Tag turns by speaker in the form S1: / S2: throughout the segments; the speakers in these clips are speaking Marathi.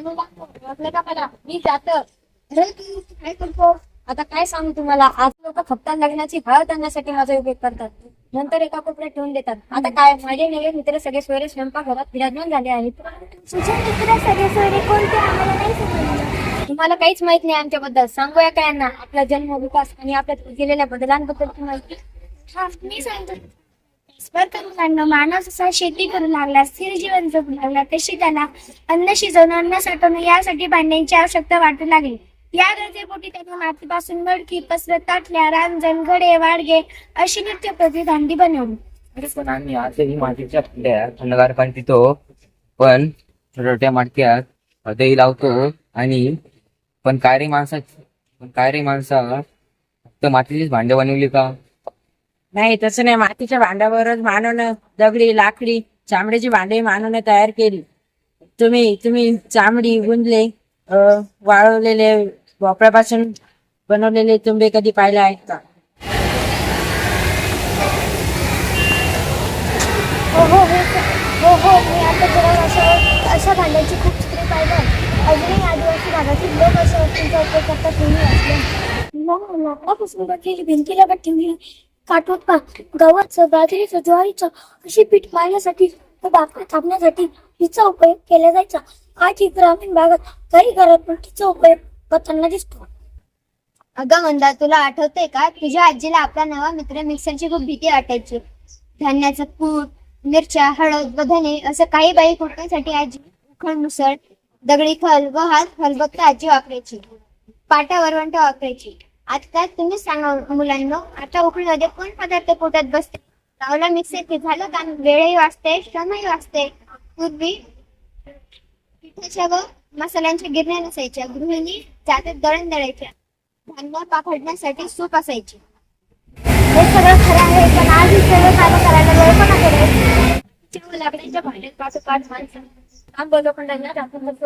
S1: मी जात काय करतो आता काय सांगू तुम्हाला आज लोक फक्त लग्नाची हळद आणण्यासाठी माझा उपयोग करतात नंतर एका कोपऱ्यात ठेवून देतात आता काय माझे नवे मित्र सगळे सोयरे स्वयंपाकघरात विराजमान झाले आहेत
S2: तुझे मित्र सगळे सोयरे कोणते आम्हाला नाही समजलं
S1: तुम्हाला काहीच माहीत नाही आमच्याबद्दल. सांगूया काय यांना? आपला जन्म विकास आणि आपल्या केलेल्या बदलांबद्दल माहिती.
S2: मी सांगतो. बरं का मुलांना माणूस असा शेती करू लागला. स्थिर जीवन जगू लागला. तशी त्याला अन्न शिजवणं अन्न साठवणं यासाठी भांड्यांची आवश्यकता वाटू लागली. या गरजेपोटी त्याने मातीपासून मडकी पसरत ताटल्या रांजण घडे वाडगे अशी नित्य प्रति भांडी बनवली.
S3: पण आम्ही आजही मातीच्या कुंड्या थंडगार पाणी पितो पण छोट्या मडक्यात दही लावतो आणि पण काय रे माणसा पण काय रे माणसा? फक्त मातीचीच भांडे बनवली का?
S4: नाही तसं नाही मातीच्या भांड्यावरच मानवनं दगडी लाकडी चामड्याची भांडे मानवनं तयार केली तुम्ही तुम्ही चामडी गुंजले अं, वाळवलेले भोपळ्यापासून बनवलेले तुंबे कधी पाहिले आहेत का
S2: हो हो हो हो हो मी आता जरा अशा अशा भांड्याची खूप चित्रे पाहिलं अजूनही आदिवासी भागातील लोक अशा वस्तूंचा उपयोग करतात नेहमी भिंतीला ठेवली पाठवत पा गव्हाचं बाजरीचं ज्वारीचं अशी पीठ मारण्यासाठी व भाकरी थांबण्यासाठी हिचा उपयोग केला जायचा. आजही ग्रामीण भागात काही घरात पण तिचा उपयोग करताना दिसतो.
S5: अगं मंदा तुला आठवतंय का? तुझ्या आजीला आपला नवा मित्र मिक्सरची खूप भीती वाटायची. धान्याचं कूट मिरच्या हळद व धने असं काही बाई कुटण्यासाठी आजी उखळ मुसळ दगडी खल व हात खलबत्ता आजी वापरायची. पाटा वरवंट वापरायची. आता तुम्ही सांगा मुलांना आता उकळीमध्ये कोण पदार्थ पोटात बसते? लावला मिक्सर की झालं का? वेळही वाचते श्रमही वाचते. पूर्वी पिठाच्या व मसाल्यांच्या गिरण्या नसायच्या. गृहिणी जातात दळण दळायच्या. धान्य पाखडण्यासाठी सूप असायची.
S2: हे सगळं खरं आहे पण आज सगळं काम करायला वेळ कोणाकडे?
S1: लाकडाच्या भांड्यात पाठोपाठ माणसं आंब लोखंडांना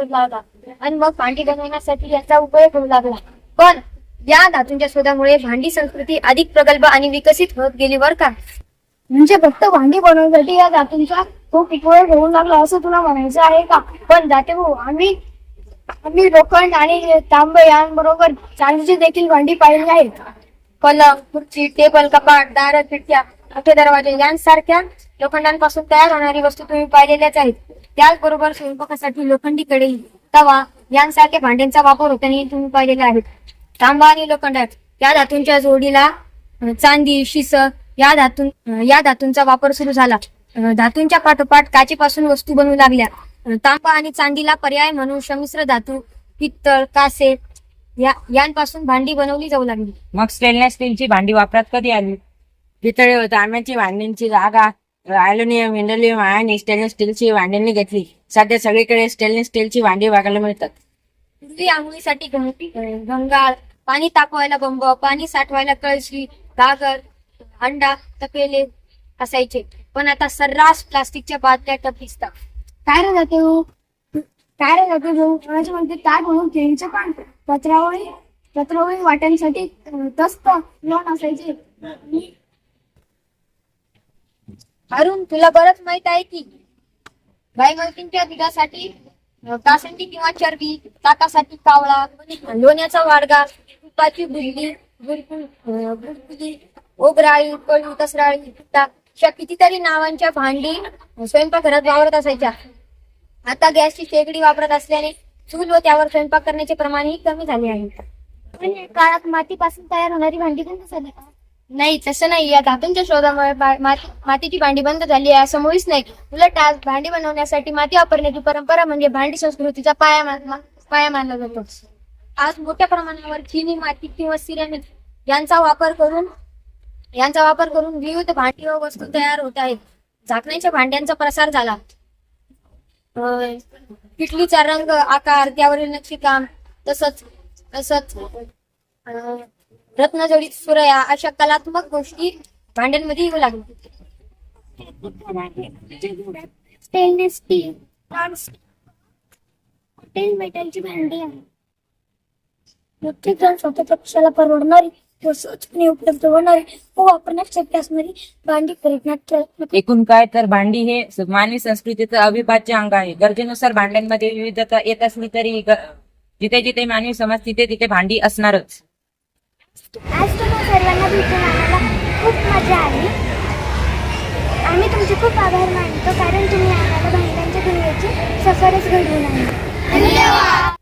S1: लावला. आणि मग भांडी बनवण्यासाठी याचा उपयोग होऊ लागला. पण या धातूंच्या शोधामुळे भांडी संस्कृती अधिक प्रगल्भ आणि विकसित होत गेली बर का?
S2: म्हणजे फक्त भांडी बनवण्यासाठी या धातूंचा खूप उपयोग होऊ लागला असं तुला म्हणायचं आहे का?
S1: पण जाते भाऊ आम्ही
S2: आम्ही लोखंड आणि तांब यांबरोबर चांदीची देखील भांडी पाहिली आहेत.
S1: पलंग खुर्ची टेबल कपाट दार खिडक्या मोठे दरवाजे यांसारख्या लोखंडांपासून तयार होणारी वस्तू तुम्ही पाहिलेल्याच आहेत. त्याचबरोबर स्वयंपाकासाठी लोखंडी कडे तवा यांसारख्या भांड्यांचा वापर होताना तुम्ही पाहिलेला आहे. तांबा आणि लोखंडात. या धातूंच्या जोडीला चांदी शिस या धातू या धातूंचा वापर सुरू झाला. धातूंच्या पाठोपाठ काचेपासून वस्तू बनवू लागल्या. तांबा आणि चांदीला पर्याय म्हणून संमिश्र धातू पित्तळ कासे या यांपासून भांडी बनवली जाऊ लागली.
S4: मग स्टेनलेस स्टीलची भांडी वापरात कधी आली? पितळे व तांब्याची भांड्यांची जागा अॅल्युमिनियम इंडोलियम आणि स्टेनलेस स्टीलची भांड्यांनी घेतली. सध्या सगळीकडे स्टेनलेस स्टीलची भांडी बघायला मिळतात.
S1: पूर्वी आंघोळीसाठी गंगाळ पाणी तापवायला बंब पाणी साठवायला कळशी गागर अंडा तपेले असायचे. पण आता सर्रास प्लास्टिकच्या बादल्या टप दिसतात.
S2: काय रे जाते हो? काय रे जाते भाऊ कोणाच्या मध्ये ताट म्हणून केळीचं पान? पत्रावळी पत्रावळी वाट्यांसाठी तस्त लोण असायचे.
S1: अरुण तुला बरंच माहीत आहे की दुधासाठी अं, कासंडी किंवा चरबी ताकासाठी कावळा लोण्याचा वाडगा तुपाची बुजली बुरकुली ओबराळी कळी कसराळी अशा कितीतरी नावांच्या भांडी स्वयंपाकघरात वावरत असायच्या. आता गॅसची शेगडी वापरत असल्याने चूल व त्यावर स्वयंपाक करण्याचे प्रमाणही कमी झाले आहे.
S2: काळात मातीपासून तयार होणारी भांडी बंद झाली? का
S1: नाही तसं नाही. या धातूंच्या शोधामुळे बा- माती- मातीची भांडी बंद झाली आहे असं मुळीच नाही. उलट आज भांडी बनवण्यासाठी माती वापरण्याची परंपरा म्हणजे भांडी संस्कृतीचा पाया मान- मा- पाया मानला जातो. आज मोठ्या प्रमाणावर चिनी माती किंवा सिरेमिक यांचा वापर करून यांचा वापर करून विविध भांडी व वस्तू तयार होत आहेत. झाकण्याच्या भांड्यांचा प्रसार झाला. अं, किटलीचा रंग आकार त्यावरील नक्षीकाम तसंच तसंच अं, रत्नजडित सुरया अशा कलात्मक गोष्टी भांड्यांमध्ये येऊ लागल्या.
S2: स्टेनलेस स्टील हॉटेल मेटलची भांडी आहे स्वतःच्या पक्षाला परवडणारी व सहजपणे उपलब्ध होणारी व वापरण्यास शक्य असणारी भांडी खरेदण्यात
S6: एकूण काय तर भांडी हे मानवी संस्कृतीचं अविभाज्य अंग आहे. गरजेनुसार भांड्यांमध्ये विविधता येत असली तरी ग- जिथे जिथे मानवी समाज तिथे तिथे भांडी असणारच.
S2: आज तुम्हा सर्वांना भेटून आम्हाला खूप मजा आली. आम्ही तुमचे खूप आभार मानतो कारण तुम्ही आम्हाला भांड्यांच्या दुनियेची सफरच घडवून आणली.
S7: धन्यवाद!